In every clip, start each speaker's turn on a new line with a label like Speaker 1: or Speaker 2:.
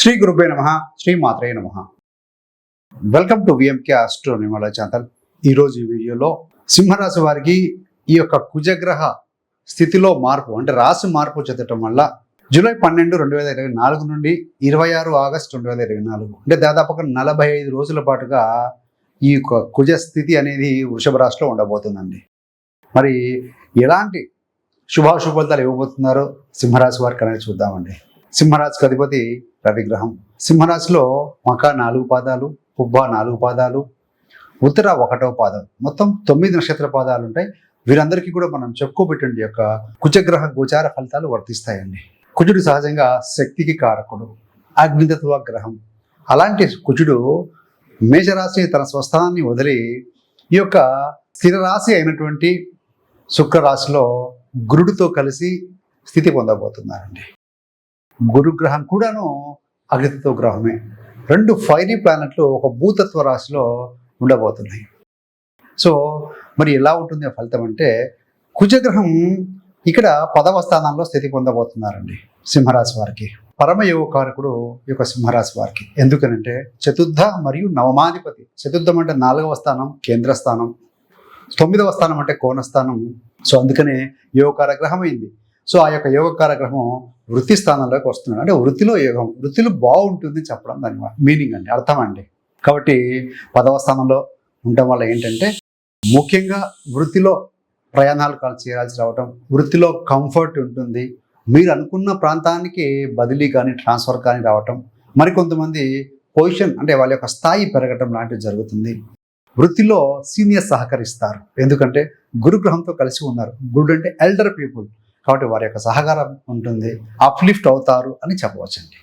Speaker 1: శ్రీ గురుభే నమ శ్రీ మాత్రే నమ. వెల్కమ్ టు విఎంకే ఆస్ట్రో నిమల ఛానల్ ఈరోజు ఈ వీడియోలో సింహరాశి వారికి ఈ యొక్క కుజగ్రహ స్థితిలో మార్పు అంటే రాశి మార్పు చెందటం వల్ల జూలై పన్నెండు రెండు వేల ఇరవై నాలుగు నుండి ఇరవై ఆరు ఆగస్టు రెండు వేల ఇరవై నాలుగు అంటే దాదాపుగా నలభై ఐదు రోజుల పాటుగా ఈ యొక్క కుజ స్థితి అనేది వృషభ రాశిలో ఉండబోతుందండి. మరి ఎలాంటి శుభాశుభ ఫలితాలు ఇవ్వబోతున్నారో సింహరాశి వారికి అనేది చూద్దామండి. సింహరాశికి అధిపతి రవిగ్రహం. సింహరాశిలో మక నాలుగు పాదాలు పుబ్బ నాలుగు పాదాలు ఉత్తర ఒకటో పాదం. మొత్తం తొమ్మిది నక్షత్ర పాదాలు ఉంటాయి. వీరందరికీ కూడా మనం చెప్పుకోబెట్టండి. యొక్క కుజగ్రహ గోచార ఫలితాలు వర్తిస్తాయండి. కుజుడు సహజంగా శక్తికి కారకుడు. అగ్నితత్వ గ్రహం. అలాంటి కుజుడు మేషరాశి తన స్వస్థానాన్ని వదిలి ఈ యొక్క స్థిర రాశి అయినటువంటి శుక్రరాశిలో గురుడితో కలిసి స్థితి పొందబోతున్నారండి. గురుగ్రహం కూడాను అగ్నితత్వ గ్రహమే. రెండు ఫైరీ ప్లానెట్లు ఒక భూతత్వ రాశిలో ఉండబోతున్నాయి. సో మరి ఎలా ఉంటుంది ఆ ఫలితం అంటే కుజగ్రహం ఇక్కడ పదవ స్థానంలో స్థితి పొందబోతున్నారండి సింహరాశి వారికి. పరమయోగ కారకుడు ఈ యొక్క సింహరాశి వారికి. ఎందుకనంటే చతుర్థ మరియు నవమాధిపతి. చతుర్థం అంటే నాలుగవ స్థానం కేంద్ర స్థానం. తొమ్మిదవ స్థానం అంటే కోణస్థానం. సో అందుకనే యోగకార గ్రహం అయింది సో ఆ యొక్క యోగ కార్యక్రమం వృత్తి స్థానంలోకి వస్తున్నాడు అంటే వృత్తిలో యోగం వృత్తిలో బాగుంటుంది చెప్పడం దాని మీనింగ్ అండి అర్థం అండి. కాబట్టి పదవ స్థానంలో ఉండటం వల్ల ఏంటంటే ముఖ్యంగా వృత్తిలో ప్రయాణాలు కాల్ చేయాల్సి రావటం వృత్తిలో కంఫర్ట్ ఉంటుంది. మీరు అనుకున్న ప్రాంతానికి బదిలీ కానీ ట్రాన్స్ఫర్ కానీ రావటం మరికొంతమంది పొజిషన్ అంటే వాళ్ళ యొక్క స్థాయి పెరగటం లాంటివి జరుగుతుంది. వృత్తిలో సీనియర్ సహకరిస్తారు. ఎందుకంటే గురుగ్రహంతో కలిసి ఉన్నారు. గురుడు అంటే ఎల్డర్ పీపుల్. కాబట్టి వారి యొక్క సహకారం ఉంటుంది. అప్లిఫ్ట్ అవుతారు అని చెప్పవచ్చండి.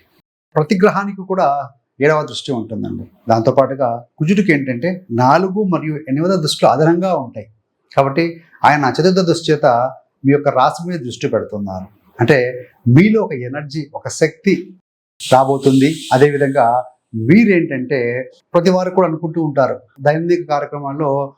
Speaker 1: ప్రతి గ్రహానికి కూడా ఏడవ దృష్టి ఉంటుందండి. దాంతోపాటుగా కుజుడికి ఏంటంటే నాలుగు మరియు ఎనిమిదవ దృష్టిలో అదనంగా ఉంటాయి. కాబట్టి ఆయన చతుర్థ దృష్టి చేత మీ యొక్క రాశి మీద దృష్టి పెడుతున్నారు. అంటే మీలో ఒక ఎనర్జీ ఒక శక్తి రాబోతుంది. అదేవిధంగా మీరేంటంటే ప్రతి వారు కూడా అనుకుంటూ ఉంటారు. దైనందిక కార్యక్రమాల్లో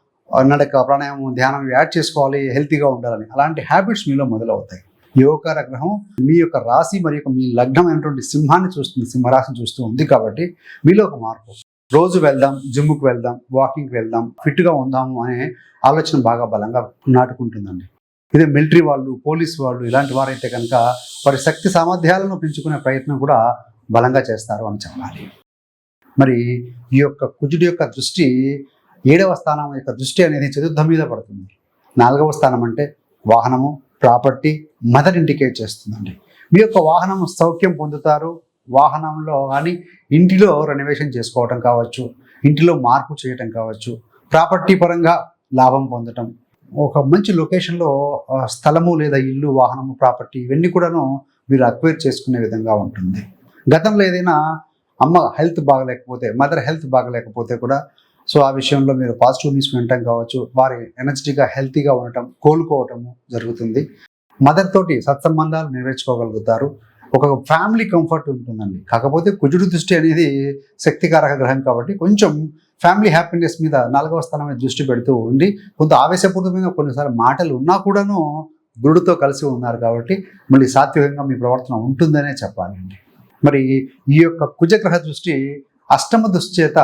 Speaker 1: నడక ప్రాణాయామం ధ్యానం యాడ్ చేసుకోవాలి హెల్తీగా ఉండాలని. అలాంటి హ్యాబిట్స్ మీలో మొదలవుతాయి. యువకార గ్రహం మీ యొక్క రాశి మరియు మీ లగ్నం అయినటువంటి సింహాన్ని చూస్తుంది సింహరాశిని చూస్తూ ఉంది కాబట్టి మీలో ఒక మార్పు. రోజు వెళ్దాం జిమ్కి వెళ్దాం వాకింగ్కి వెళ్దాం ఫిట్గా ఉందాము అనే ఆలోచన బాగా బలంగా నాటుకుంటుందండి. ఇదే మిలిటరీ వాళ్ళు పోలీస్ వాళ్ళు ఇలాంటి వారైతే కనుక వారి శక్తి సామర్థ్యాలను పెంచుకునే ప్రయత్నం కూడా బలంగా చేస్తారు అని చెప్పాలి. మరి ఈ యొక్క కుజుడి యొక్క దృష్టి ఏడవ స్థానం యొక్క దృష్టి అనేది చతుర్థం మీద పడుతుంది. నాలుగవ స్థానం అంటే వాహనము ప్రాపర్టీ మదర్ ఇండికేట్ చేస్తుందండి. మీ యొక్క వాహనం సౌఖ్యం పొందుతారు. వాహనంలో కానీ ఇంటిలో రెనోవేషన్ చేసుకోవటం కావచ్చు ఇంటిలో మార్పు చేయటం కావచ్చు ప్రాపర్టీ పరంగా లాభం పొందటం. ఒక మంచి లొకేషన్లో స్థలము లేదా ఇల్లు వాహనము ప్రాపర్టీ ఇవన్నీ కూడాను మీరు అక్వైర్ చేసుకునే విధంగా ఉంటుంది. గతంలో ఏదైనా అమ్మ హెల్త్ బాగలేకపోతే మదర్ హెల్త్ బాగలేకపోతే కూడా సో ఆ విషయంలో మీరు పాజిటివ్ న్యూస్ వినటం కావచ్చు వారి ఎనర్జెటిక్గా హెల్తీగా ఉండటం కోలుకోవటము జరుగుతుంది. మదర్ తోటి సత్సంబంధాలు నెరవేర్చుకోగలుగుతారు. ఒక ఫ్యామిలీ కంఫర్ట్ ఉంటుందండి. కాకపోతే కుజుడు దృష్టి అనేది శక్తికారక గ్రహం కాబట్టి కొంచెం ఫ్యామిలీ హ్యాపీనెస్ మీద నాలుగవ స్థానం మీద దృష్టి పెడుతూ ఉండి కొంత ఆవేశపూరితమైన కొన్నిసార్లు మాటలు ఉన్నా కూడాను గురుడితో కలిసి ఉన్నారు కాబట్టి మళ్ళీ సాత్వికంగా మీ ప్రవర్తన ఉంటుందనే చెప్పాలండి. మరి ఈ యొక్క కుజగ్రహ దృష్టి అష్టమ దృష్టి చేత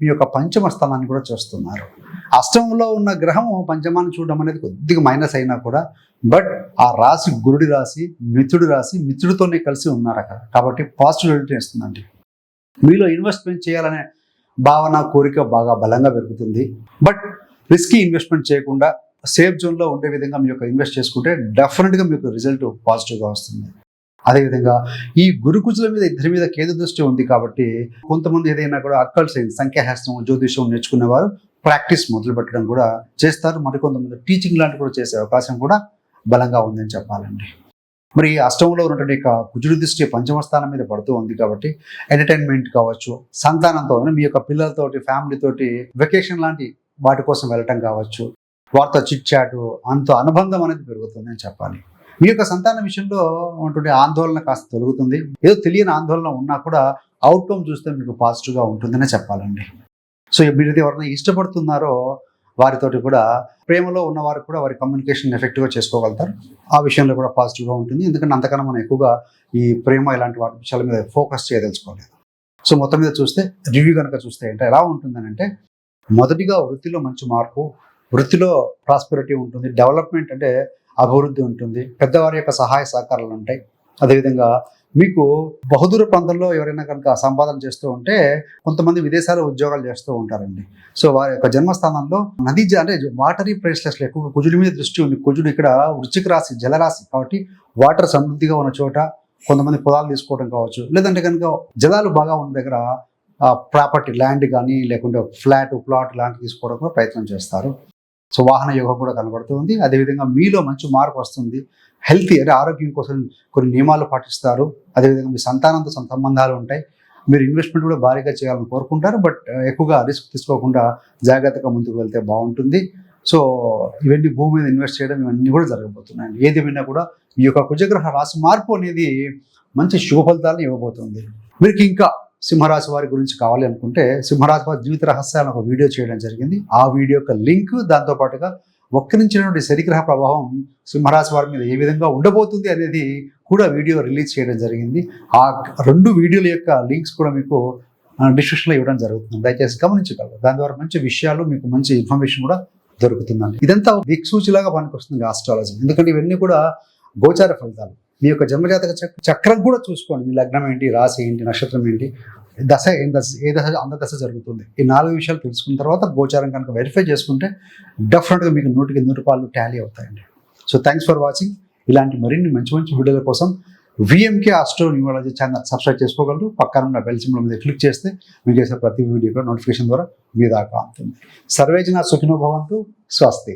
Speaker 1: మీ యొక్క పంచమ స్థానాన్ని కూడా చూస్తున్నారు. అష్టమంలో ఉన్న గ్రహము పంచమాన్ని చూడడం అనేది కొద్దిగా మైనస్ అయినా కూడా బట్ ఆ రాశి గురుడి రాశి మిత్రుడి రాశి మిత్రుడితోనే కలిసి ఉన్నారు అక్కడ. కాబట్టి పాజిటివిటీ ఇస్తుందండి మీలో ఇన్వెస్ట్మెంట్ చేయాలనే భావన కోరిక బాగా బలంగా పెరుగుతుంది. బట్ రిస్కీ ఇన్వెస్ట్మెంట్ చేయకుండా సేఫ్ జోన్లో ఉండే విధంగా మీ యొక్క ఇన్వెస్ట్ చేసుకుంటే డెఫినెట్గా మీకు రిజల్ట్ పాజిటివ్గా వస్తుంది. అదేవిధంగా ఈ గురుకుజుల మీద ఇద్దరి మీద కేంద్ర దృష్టి ఉంది కాబట్టి కొంతమంది ఏదైనా కూడా అక్కల్ సైన్స్ సంఖ్యాశాస్త్రం జ్యోతిషం నేర్చుకునేవారు ప్రాక్టీస్ మొదలు పెట్టడం కూడా చేస్తారు. మరికొంతమంది టీచింగ్ లాంటి కూడా చేసే అవకాశం కూడా బలంగా ఉందని చెప్పాలండి. మరి అష్టంలో ఉన్నటువంటి యొక్క కుజుడి దృష్టి పంచమ స్థానం మీద పడుతూ ఉంది కాబట్టి ఎంటర్టైన్మెంట్ కావచ్చు సంతానంతో మీ యొక్క పిల్లలతోటి ఫ్యామిలీతోటి వెకేషన్ లాంటి వాటి కోసం వెళ్ళటం కావచ్చు. వారితో చిట్ చాటు అంత అనుబంధం అనేది పెరుగుతుంది అని చెప్పాలి. మీ యొక్క సంతాన విషయంలో ఉన్నటువంటి ఆందోళన కాస్త తొలుగుతుంది. ఏదో తెలియని ఆందోళన ఉన్నా కూడా అవుట్కమ్ చూస్తే మీకు పాజిటివ్గా ఉంటుందనే చెప్పాలండి. సో మీరు ఎవరైనా ఇష్టపడుతున్నారో వారితోటి కూడా ప్రేమలో ఉన్న కూడా వారి కమ్యూనికేషన్ ఎఫెక్టివ్గా చేసుకోగలుగుతారు. ఆ విషయంలో కూడా పాజిటివ్గా ఉంటుంది. ఎందుకంటే అంతకన్నా మనం ఎక్కువగా ఈ ప్రేమ ఇలాంటి వాటి విషయాల మీద ఫోకస్ చేయదలుచుకోలేదు. సో మొత్తం మీద చూస్తే రివ్యూ కనుక చూస్తే అంటే ఎలా ఉంటుందని అంటే మొదటిగా వృత్తిలో మంచి మార్పు వృత్తిలో ప్రాస్పెరిటీ ఉంటుంది. డెవలప్మెంట్ అంటే అభివృద్ధి ఉంటుంది. పెద్దవారి యొక్క సహాయ సహకారాలు ఉంటాయి. అదేవిధంగా మీకు బహుదూర ప్రాంతంలో ఎవరైనా కనుక సంపాదన చేస్తూ ఉంటే కొంతమంది విదేశాల్లో ఉద్యోగాలు చేస్తూ ఉంటారండి. సో వారి యొక్క జన్మస్థానంలో నది అంటే వాటరీ ప్లేసెస్లో ఎక్కువగా కుజుడి మీద దృష్టి ఉంది. కుజుడు ఇక్కడ వృశ్చిక రాశి జలరాశి కాబట్టి వాటర్ సమృద్ధిగా ఉన్న చోట కొంతమంది పొలాలు తీసుకోవడం కావచ్చు. లేదంటే కనుక జలాలు బాగా ఉన్న దగ్గర ప్రాపర్టీ ల్యాండ్ కానీ లేకుంటే ఫ్లాట్ ప్లాట్ లాంటివి తీసుకోవడం కూడా ప్రయత్నం చేస్తారు. సో వాహన యోగం కూడా కనబడుతుంది అదేవిధంగా మీలో మంచి మార్పు వస్తుంది. హెల్తీ అంటే ఆరోగ్యం కోసం కొన్ని నియమాలు పాటిస్తారు. అదేవిధంగా మీ సంతానంతో సంబంధాలు ఉంటాయి. మీరు ఇన్వెస్ట్మెంట్ కూడా భారీగా చేయాలని కోరుకుంటారు. బట్ ఎక్కువగా రిస్క్ తీసుకోకుండా జాగ్రత్తగా ముందుకు వెళ్తే బాగుంటుంది. సో ఇవన్నీ భూమి మీద ఇన్వెస్ట్ చేయడం ఇవన్నీ కూడా జరగబోతున్నాయి. ఏది విన్నా కూడా ఈ యొక్క కుజగ్రహ రాశి మార్పు అనేది మంచి శుభ ఫలితాలను ఇవ్వబోతుంది. మీకు ఇంకా సింహరాశి వారి గురించి కావాలి అనుకుంటే సింహరాశి వారి జీవిత రహస్యాలను ఒక వీడియో చేయడం జరిగింది. ఆ వీడియో యొక్క లింక్ దాంతో పాటుగా వక్రించినటువంటి శనిగ్రహ ప్రభావం సింహరాశి వారి మీద ఏ విధంగా ఉండబోతుంది అనేది కూడా వీడియో రిలీజ్ చేయడం జరిగింది. ఆ రెండు వీడియోల యొక్క లింక్స్ కూడా మీకు డిస్క్రిప్షన్లో ఇవ్వడం జరుగుతుంది. దయచేసి గమనించగలరు. దాని ద్వారా మంచి విషయాలు మీకు మంచి ఇన్ఫర్మేషన్ కూడా దొరుకుతుందండి. ఇదంతా దిక్సూచిలాగా పనికొస్తుంది ఆస్ట్రాలజీ. ఎందుకంటే ఇవన్నీ కూడా గోచార ఫలితాలు. మీ యొక్క జన్మజాతక చక్రం కూడా చూసుకోండి. మీ లగ్నం ఏంటి రాశి ఏంటి నక్షత్రం ఏంటి దశ ఏం దశ ఏ దశ అందదశ జరుగుతుంది. ఈ నాలుగు విషయాలు తెలుసుకున్న తర్వాత గోచారం కనుక వెరిఫై చేసుకుంటే డెఫినెట్గా మీకు నూటికి నూరు రూపాయలు టాలీ అవుతాయండి. సో థ్యాంక్స్ ఫర్ వాచింగ్ ఇలాంటి మరిన్ని మంచి మంచి వీడియోల కోసం VMK astro numerology channel subscribe చేసుకోగలరు. పక్కన ఉన్న బెల్ సింబల్ మీద క్లిక్ చేస్తే మీకు చేసే ప్రతి వీడియో కూడా నోటిఫికేషన్ ద్వారా మీ దాకా అందుతుంది సర్వేజన సుఖినో భవంతు స్వస్తి